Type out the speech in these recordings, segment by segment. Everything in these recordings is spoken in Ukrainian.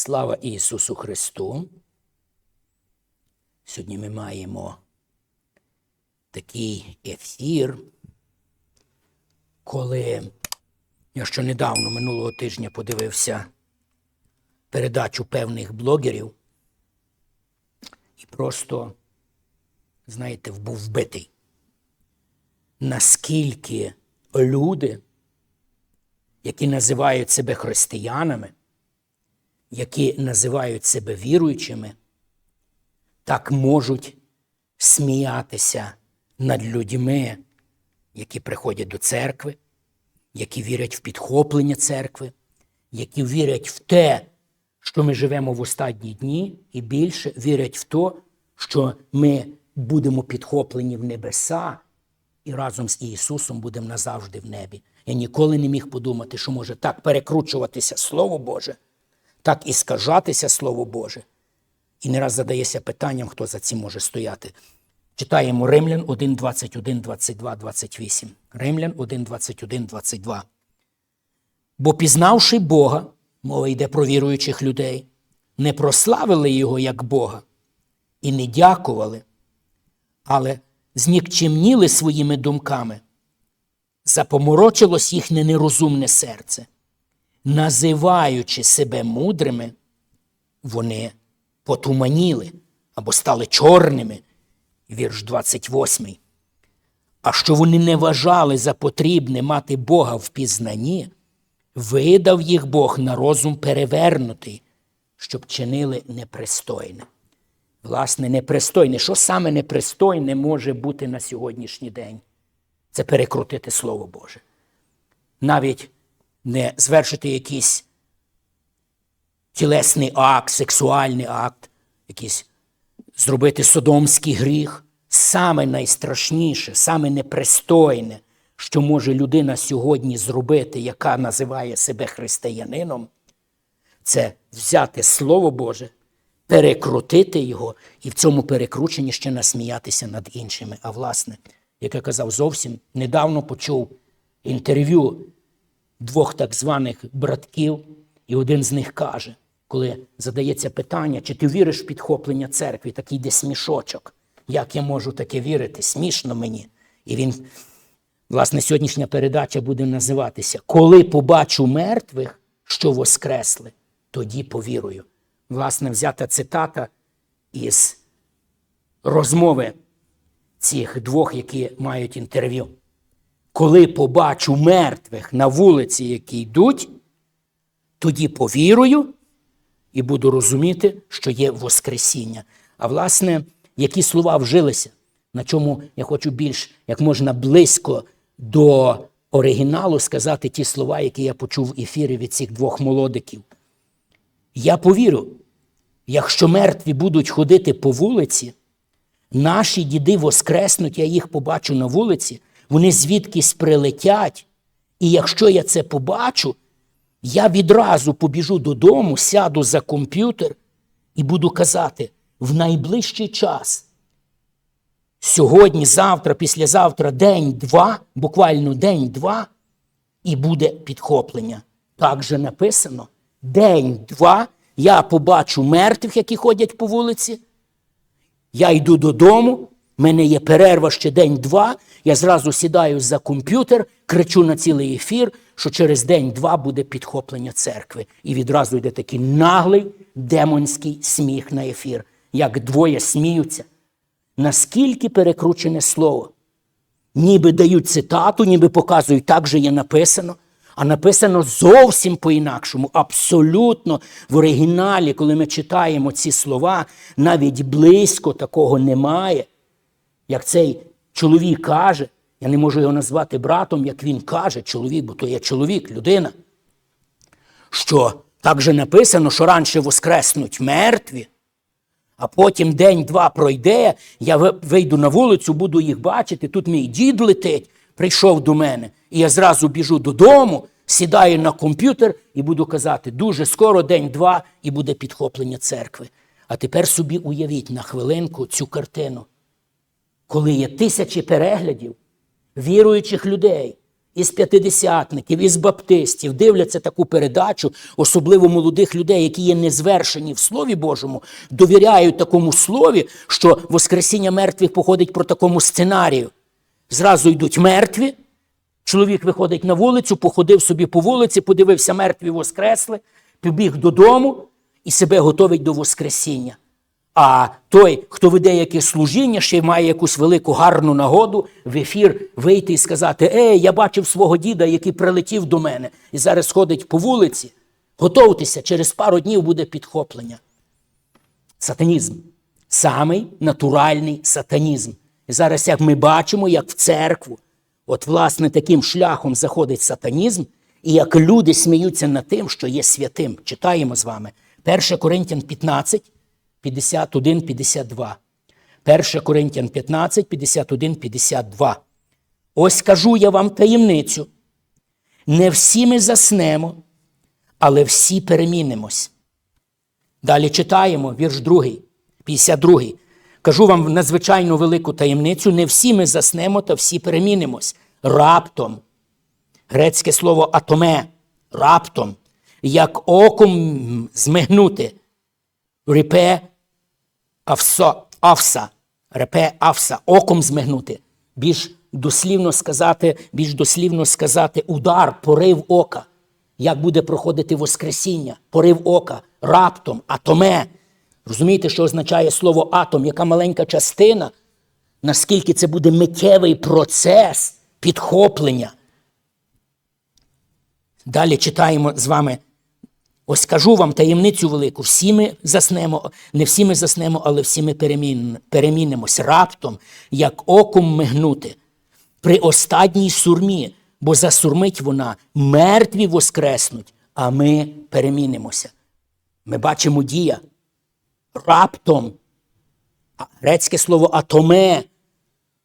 Слава Ісусу Христу! Сьогодні ми маємо такий ефір, коли я ще недавно минулого тижня подивився передачу певних блогерів і просто, знаєте, був вбитий. Наскільки люди, які називають себе християнами, які називають себе віруючими, так можуть сміятися над людьми, які приходять до церкви, які вірять в підхоплення церкви, які вірять в те, що ми живемо в останні дні, і більше вірять в те, що ми будемо підхоплені в небеса і разом з Ісусом будемо назавжди в небі. Я ніколи не міг подумати, що може так перекручуватися Слово Боже, так і скажатися Слово Боже. І не раз задається питанням, хто за цим може стояти. Читаємо Римлян 1, 21, 22, 28. Римлян 1, 21, 22. Бо пізнавши Бога, мова йде про віруючих людей, не прославили Його як Бога і не дякували, але знікчемніли своїми думками, запоморочилось їхнє нерозумне серце. Називаючи себе мудрими, вони потуманіли або стали чорними. Вірш 28. А що вони не вважали за потрібне мати Бога в пізнанні, видав їх Бог на розум перевернутий, щоб чинили непристойне. Власне, непристойне. Що саме непристойне може бути на сьогоднішній день? Це перекрутити Слово Боже. Навіть не звершити якийсь тілесний акт, сексуальний акт, якийсь зробити содомський гріх. Саме найстрашніше, саме непристойне, що може людина сьогодні зробити, яка називає себе християнином, це взяти Слово Боже, перекрутити його і в цьому перекрученні ще насміятися над іншими. А власне, як я казав, зовсім недавно почув інтерв'ю двох так званих братків, і один з них каже, коли задається питання, чи ти віриш в підхоплення церкви, такий йде смішочок. Як я можу таке вірити? Смішно мені. І він, власне, сьогоднішня передача буде називатися Коли побачу мертвих, що воскресли, тоді повірую. Власне, взята цитата із розмови цих двох, які мають інтерв'ю. Коли побачу мертвих на вулиці, які йдуть, тоді повірую і буду розуміти, що є Воскресіння. А власне, які слова вжилися, на чому я хочу більш як можна близько до оригіналу сказати ті слова, які я почув в ефірі від цих двох молодиків. Я повірю, якщо мертві будуть ходити по вулиці, наші діди воскреснуть, я їх побачу на вулиці, вони звідкись прилетять. І якщо я це побачу, я відразу побіжу додому, сяду за комп'ютер і буду казати в найближчий час. Сьогодні, завтра, післязавтра, день-два, буквально день-два, і буде підхоплення. Так же написано: день-два я побачу мертвих, які ходять по вулиці. Я йду додому, в мене є перерва ще день-два. Я зразу сідаю за комп'ютер, кричу на цілий ефір, що через день-два буде підхоплення церкви. І відразу йде такий наглий демонський сміх на ефір, як двоє сміються. Наскільки перекручене слово? Ніби дають цитату, ніби показують, так же є написано, а написано зовсім по-інакшому, абсолютно в оригіналі, коли ми читаємо ці слова, навіть близько такого немає. Як цей чоловік каже, я не можу його назвати братом, як він каже, чоловік, бо то є чоловік, людина. Що так же написано, що раніше воскреснуть мертві, а потім день-два пройде, я вийду на вулицю, буду їх бачити. Тут мій дід летить, прийшов до мене. І я зразу біжу додому, сідаю на комп'ютер і буду казати, дуже скоро день-два і буде підхоплення церкви. А тепер собі уявіть на хвилинку цю картину, коли є тисячі переглядів віруючих людей, із п'ятидесятників, із баптистів дивляться таку передачу, особливо молодих людей, які є незвершені в Слові Божому, довіряють такому слові, що Воскресіння мертвих походить про такому сценарію. Зразу йдуть мертві, чоловік виходить на вулицю, походив собі по вулиці, подивився мертві воскресли, побіг додому і себе готовить до Воскресіння. А той, хто веде якесь служіння, ще й має якусь велику гарну нагоду в ефір вийти і сказати: Ей, я бачив свого діда, який прилетів до мене і зараз ходить по вулиці. Готовтеся, через пару днів буде підхоплення. Сатанізм. Самий натуральний сатанізм. І зараз, як ми бачимо, як в церкву, от, власне, таким шляхом заходить сатанізм, і як люди сміються над тим, що є святим. Читаємо з вами. 1 Коринтян 15, 51, 52. 1 Коринтян 15, 51, 52. Ось кажу я вам таємницю. Не всі ми заснемо, але всі перемінимось. Далі читаємо вірш 2, 52. Кажу вам надзвичайно велику таємницю. Не всі ми заснемо, та всі перемінимось. Раптом. Грецьке слово атоме, раптом, як оком змигнути. Репе авсо, авса, репе авса, оком змигнути. Більш дослівно сказати, більш дослівно сказати удар, порив ока. Як буде проходити Воскресіння, порив ока, раптом, атоме. Розумієте, що означає слово атом, яка маленька частина, наскільки це буде миттєвий процес підхоплення. Далі читаємо з вами. Ось кажу вам таємницю велику. Всі ми заснемо, не всі ми заснемо, але всі ми перемін, перемінимось раптом, як оком мигнути. При остатній сурмі, бо засурмить вона, мертві воскреснуть, а ми перемінимося. Ми бачимо дія. Раптом. Грецьке слово атоме.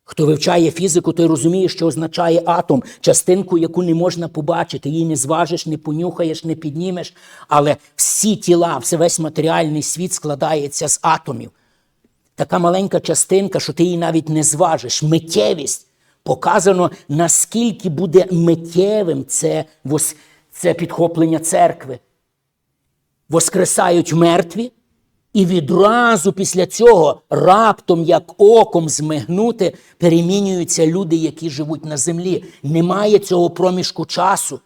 Хто вивчає фізику, той розуміє, що означає атом, частинку, яку не можна побачити, її не зважиш, не понюхаєш, не піднімеш. Але всі тіла, весь матеріальний світ складається з атомів. Така маленька частинка, що ти її навіть не зважиш. Миттєвість. Показано, наскільки буде миттєвим це, це підхоплення церкви. Воскресають мертві, і відразу після цього раптом, як оком змигнути, перемінюються люди, які живуть на землі. Немає цього проміжку часу.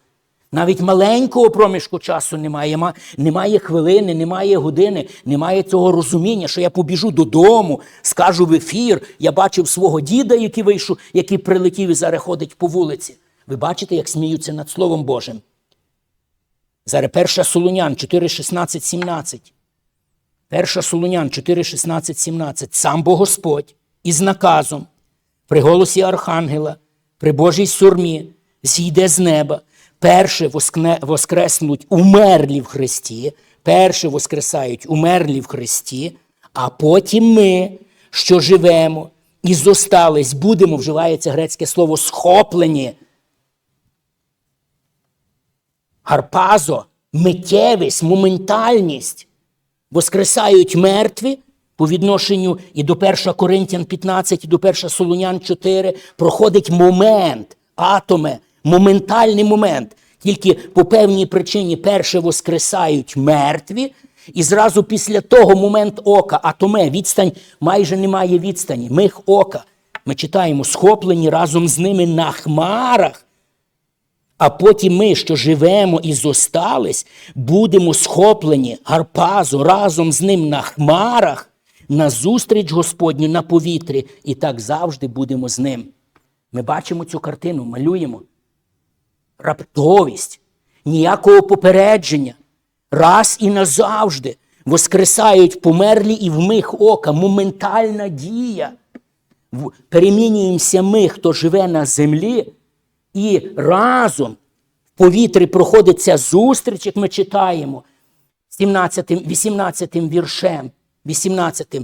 Навіть маленького проміжку часу немає. Немає хвилини, немає години, немає цього розуміння, що я побіжу додому, скажу в ефір. Я бачив свого діда, який вийшов, який прилетів і зараз ходить по вулиці. Ви бачите, як сміються над Словом Божим? Зараз перша Солунян 4, 16, 17. Перша Солунян 4, 16, 17. Сам Бог Господь із наказом, при голосі Архангела, при Божій сурмі, зійде з неба. Перше воскне, воскреснуть умерлі в Христі, перше воскресають умерлі в Христі, а потім ми, що живемо і зостались, будемо, вживається грецьке слово, схоплені. Гарпазо, миттєвість, моментальність. Воскресають мертві по відношенню і до 1 Коринтян 15, і до 1 Солунян 4 проходить момент, атоме, моментальний момент. Тільки по певній причині перше воскресають мертві, і зразу після того момент ока, атоме, відстань майже немає відстані. Мих ока. Ми читаємо, схоплені разом з ними на хмарах. А потім ми, що живемо і зостались, будемо схоплені гарпазу разом з ним на хмарах, на зустріч Господню на повітрі, і так завжди будемо з ним. Ми бачимо цю картину, малюємо. Раптовість, ніякого попередження. Раз і назавжди воскресають померлі і в мих ока, моментальна дія. Перемінюємося ми, хто живе на землі, і разом в повітрі проходить ця зустріч, як ми читаємо 17, 18 віршем, 18.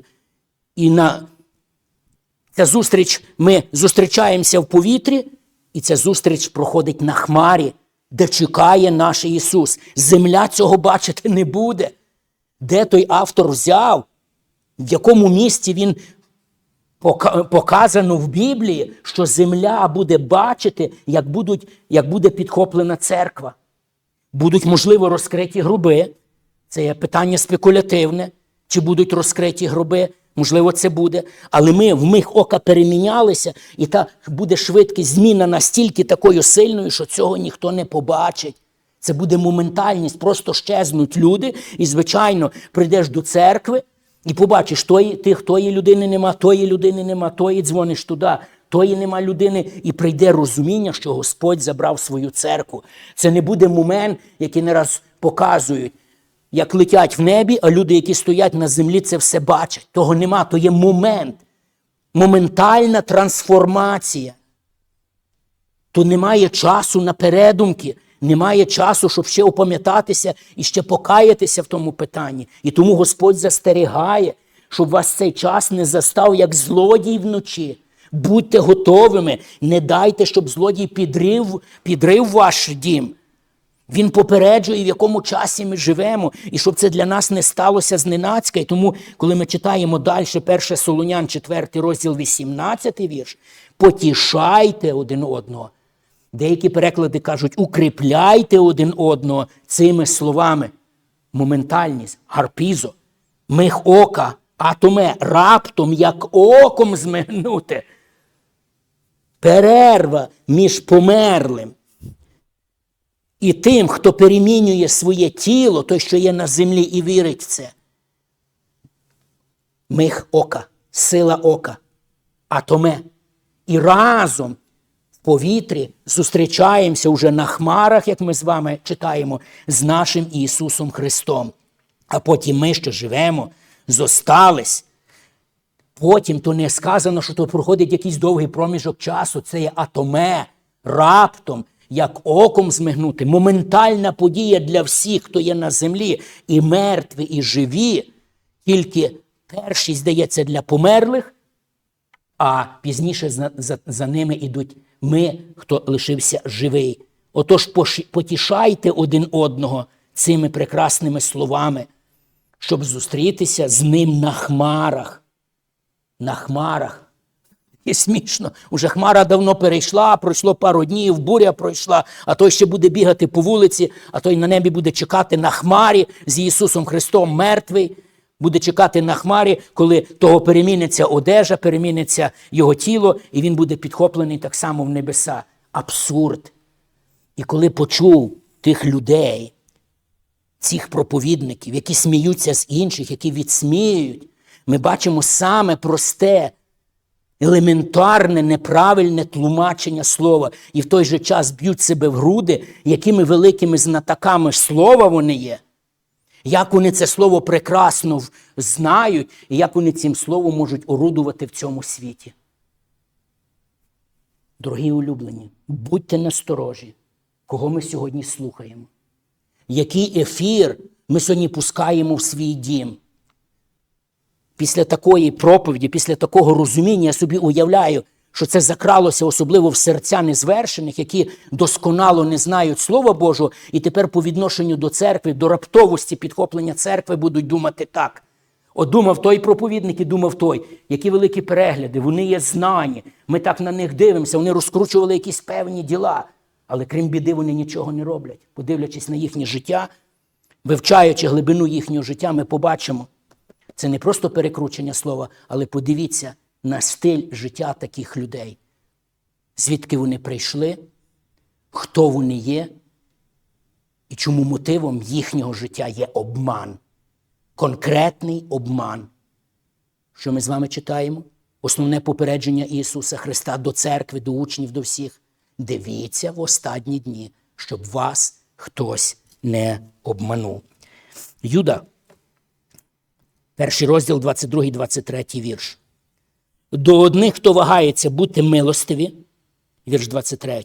І на ця зустріч ми зустрічаємося в повітрі, і ця зустріч проходить на хмарі, де чекає наш Ісус. Земля цього бачити не буде. Де той автор взяв, в якому місці він показано в Біблії, що земля буде бачити, як, будуть, як буде підхоплена церква. Будуть, можливо, розкриті гроби. Це є питання спекулятивне. Чи будуть розкриті гроби? Можливо, це буде. Але ми в миг ока перемінялися, і та буде швидкість зміна настільки такою сильною, що цього ніхто не побачить. Це буде моментальність, просто щезнуть люди, і, звичайно, прийдеш до церкви і побачиш, тої, тих, тої людини нема, тої людини нема, тої дзвониш туди, тої нема людини, і прийде розуміння, що Господь забрав свою церкву. Це не буде момент, який не раз показують, як летять в небі, а люди, які стоять на землі, це все бачать. Того нема, то є момент, моментальна трансформація. То немає часу на передумки, немає часу, щоб ще опам'ятатися і ще покаятися в тому питанні. І тому Господь застерігає, щоб вас цей час не застав, як злодій вночі. Будьте готовими, не дайте, щоб злодій підрив, підрив ваш дім. Він попереджує, в якому часі ми живемо, і щоб це для нас не сталося зненацька. І тому, коли ми читаємо далі, 1 Солонян, 4 розділ, 18 вірш, потішайте один одного. Деякі переклади кажуть, укріпляйте один одного цими словами. Моментальність, гарпізо, мих ока, атоме, раптом, як оком змигнути. Перерва між померлим і тим, хто перемінює своє тіло, той, що є на землі, і вірить в це. Мих ока, сила ока, атоме. І разом повітрі зустрічаємося уже на хмарах, як ми з вами читаємо, з нашим Ісусом Христом. А потім ми, що живемо, зостались. Потім то не сказано, що то проходить якийсь довгий проміжок часу. Це є атоме, раптом, як оком змигнути. Моментальна подія для всіх, хто є на землі, і мертві, і живі. Тільки першість здається для померлих, а пізніше за, за, за ними йдуть ми, хто лишився живий. Отож, потішайте один одного цими прекрасними словами, щоб зустрітися з ним на хмарах. На хмарах. І смішно. Уже хмара давно перейшла, пройшло пару днів, буря пройшла, а той ще буде бігати по вулиці, а той на небі буде чекати на хмарі з Ісусом Христом мертвий. Буде чекати на хмарі, коли того переміниться одежа, переміниться його тіло, і він буде підхоплений так само в небеса. Абсурд. І коли почув тих людей, цих проповідників, які сміються з інших, які відсміюють, ми бачимо саме просте, елементарне, неправильне тлумачення слова, і в той же час б'ють себе в груди, якими великими знатаками слова вони є. Як вони це слово прекрасно знають, і як вони цим словом можуть орудувати в цьому світі. Дорогі улюблені, будьте насторожі, кого ми сьогодні слухаємо. Який ефір ми сьогодні пускаємо в свій дім. Після такої проповіді, після такого розуміння я собі уявляю, що це закралося особливо в серця незвершених, які досконало не знають Слова Божого, і тепер по відношенню до церкви, до раптовості підхоплення церкви будуть думати так. От думав той проповідник і думав той, які великі перегляди, вони є знані. Ми так на них дивимося, вони розкручували якісь певні діла. Але крім біди, вони нічого не роблять. Подивлячись на їхнє життя, вивчаючи глибину їхнього життя, ми побачимо, це не просто перекручення слова, але подивіться на стиль життя таких людей. Звідки вони прийшли, хто вони є, і чому мотивом їхнього життя є обман, конкретний обман. Що ми з вами читаємо? Основне попередження Ісуса Христа до церкви, до учнів, до всіх. Дивіться в останні дні, щоб вас хтось не обманув. Юда, перший розділ, 22, 23 вірш. До одних, хто вагається, будьте милостиві, вірш 23.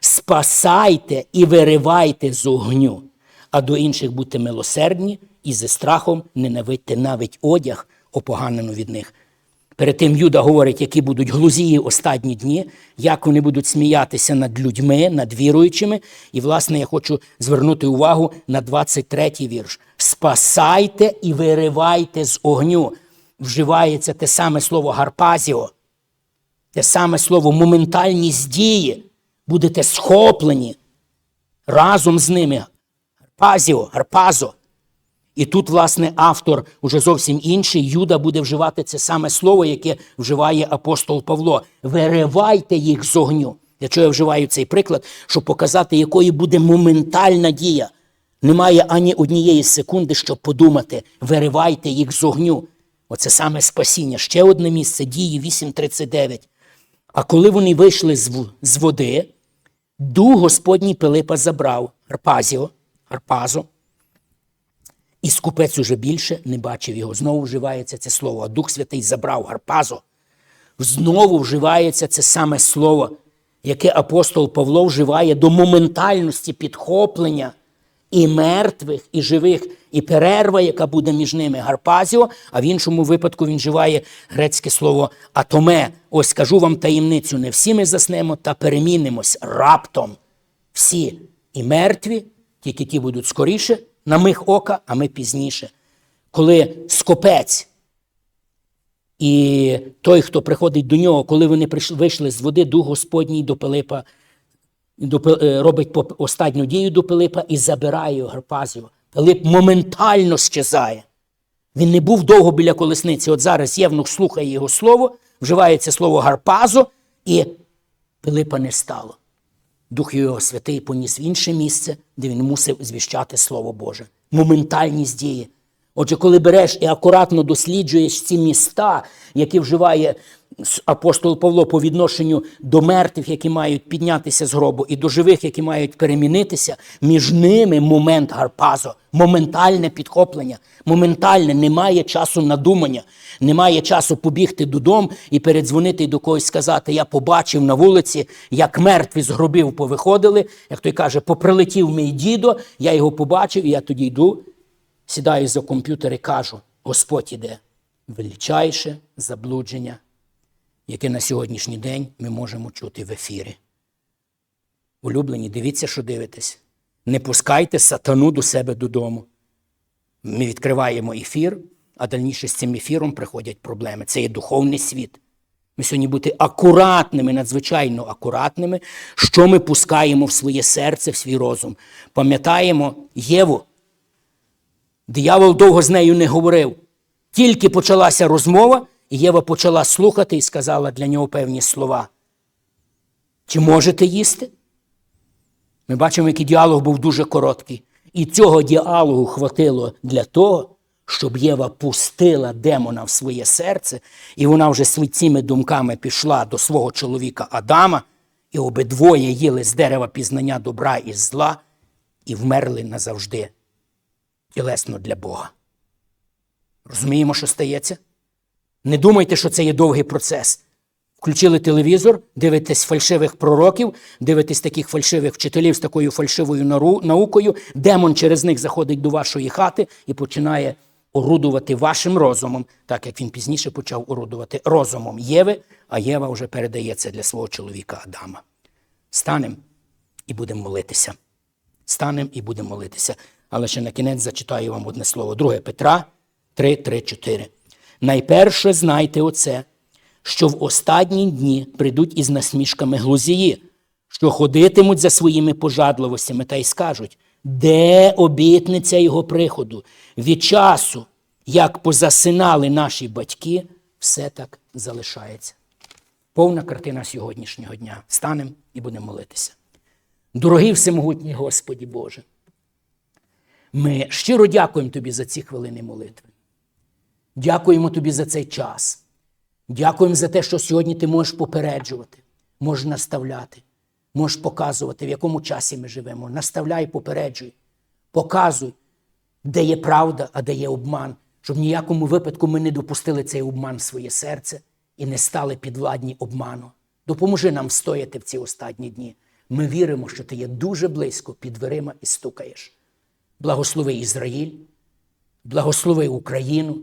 Спасайте і виривайте з огню, а до інших будьте милосердні і зі страхом ненавидьте навіть одяг, опоганену від них. Перед тим Юда говорить, які будуть глузії останні дні, як вони будуть сміятися над людьми, над віруючими. І, власне, я хочу звернути увагу на 23 вірш. Спасайте і виривайте з огню. Вживається те саме слово гарпазіо, те саме слово моментальність дії, будете схоплені разом з ними. Гарпазіо, гарпазо. І тут, власне, автор уже зовсім інший. Юда буде вживати це саме слово, яке вживає апостол Павло. Виривайте їх з огню. Для чого я вживаю цей приклад, щоб показати, якою буде моментальна дія. Немає ані однієї секунди, щоб подумати, виривайте їх з огню. Оце саме спасіння. Ще одне місце дії 8.39. А коли вони вийшли з, води, дух Господній Пилипа забрав Гарпазіо, Гарпазо, і скупець уже більше не бачив його. Знову вживається це слово. А Дух Святий забрав Гарпазо. Знову вживається це саме слово, яке апостол Павло вживає до моментальності підхоплення і мертвих, і живих, і перерва, яка буде між ними Гарпазіо, а в іншому випадку він вживає грецьке слово атоме. Ось скажу вам таємницю: не всі ми заснемо та перемінимось раптом. Всі і мертві, тільки ті будуть скоріше, на миг ока, а ми пізніше. Коли скопець і той, хто приходить до нього, коли вони вийшли з води, дух Господній до Пилипа робить останню дію до Пилипа і забирає його. Пилип моментально щезає. Він не був довго біля колесниці. От зараз Євнух слухає його слово, вживається слово Гарпазо, і Пилипа не стало. Дух його святий поніс в інше місце, де він мусив звіщати Слово Боже. Моментальність дії. Отже, коли береш і акуратно досліджуєш ці міста, які вживає апостол Павло по відношенню до мертвих, які мають піднятися з гробу, і до живих, які мають перемінитися, між ними момент гарпазо, моментальне підхоплення, моментальне, немає часу на думання, немає часу побігти додому і передзвонити до когось сказати: Я побачив на вулиці, як мертві з гробів повиходили. Як той каже, поприлетів мій дідо, я його побачив, і я тоді йду, сідаю за комп'ютер і кажу: Господь іде. Величайше заблудження, яке на сьогоднішній день ми можемо чути в ефірі. Улюблені, дивіться, що дивитесь. Не пускайте сатану до себе додому. Ми відкриваємо ефір, а дальніше з цим ефіром приходять проблеми. Це є духовний світ. Ми сьогодні бути акуратними, надзвичайно акуратними, що ми пускаємо в своє серце, в свій розум. Пам'ятаємо Єву. Диявол довго з нею не говорив. Тільки почалася розмова, і Єва почала слухати і сказала для нього певні слова. Чи можете їсти? Ми бачимо, який діалог був дуже короткий. І цього діалогу хватило для того, щоб Єва пустила демона в своє серце, і вона вже цими думками пішла до свого чоловіка Адама, і обидвоє їли з дерева пізнання добра і зла, і вмерли назавжди, тілесно для Бога. Розуміємо, що стається? Не думайте, що це є довгий процес. Включили телевізор, дивитесь фальшивих пророків, дивитесь таких фальшивих вчителів з такою фальшивою наукою. Демон через них заходить до вашої хати і починає орудувати вашим розумом, так як він пізніше почав орудувати розумом Єви, а Єва вже передає це для свого чоловіка Адама. Станемо і будемо молитися. Станемо і будемо молитися. Але ще на кінець зачитаю вам одне слово. 2 Петра 3, 3, 4. Найперше знайте оце, що в останні дні прийдуть із насмішками глузії, що ходитимуть за своїми пожадливостями та й скажуть, де обітниця його приходу? Від часу, як позасинали наші батьки, все так залишається. Повна картина сьогоднішнього дня. Станемо і будемо молитися. Дорогий всемогутній Господі Боже, ми щиро дякуємо Тобі за ці хвилини молитви. Дякуємо Тобі за цей час. Дякуємо за те, що сьогодні ти можеш попереджувати, можеш наставляти, можеш показувати, в якому часі ми живемо. Наставляй, попереджуй, показуй, де є правда, а де є обман, щоб в ніякому випадку ми не допустили цей обман в своє серце і не стали підвладні обману. Допоможи нам встояти в ці останні дні. Ми віримо, що ти є дуже близько під дверима і стукаєш. Благослови Ізраїль, благослови Україну,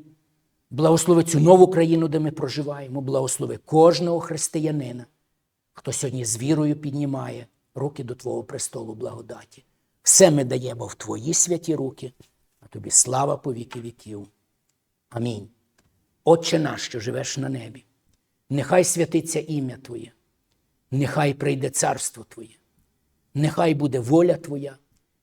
благослови цю нову країну, де ми проживаємо, благослови кожного християнина, хто сьогодні з вірою піднімає руки до Твого престолу благодаті. Все ми даємо в Твої святі руки, а тобі слава по віки віків. Амінь. Отче наш, що живеш на небі, нехай святиться ім'я Твоє, нехай прийде царство Твоє, нехай буде воля Твоя,